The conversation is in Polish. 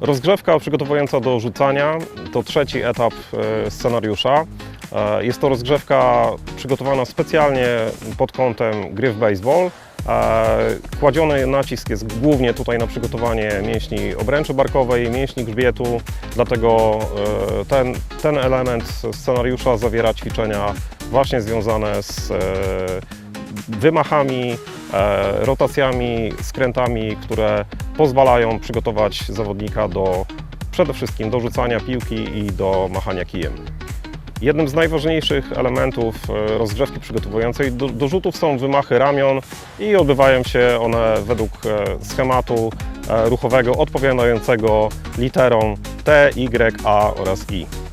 Rozgrzewka przygotowująca do rzucania to trzeci etap e, scenariusza. E, Jest to rozgrzewka przygotowana specjalnie pod kątem gry w baseball. E, Kładziony nacisk jest głównie tutaj na przygotowanie mięśni obręczy barkowej, mięśni grzbietu, dlatego ten, ten element scenariusza zawiera ćwiczenia właśnie związane z wymachami, rotacjami, skrętami, które pozwalają przygotować zawodnika do przede wszystkim do rzucania piłki i do machania kijem. Jednym z najważniejszych elementów e, rozgrzewki przygotowującej do, do rzutów są wymachy ramion i odbywają się one według e, schematu e, ruchowego odpowiadającego literom T, Y, A oraz I.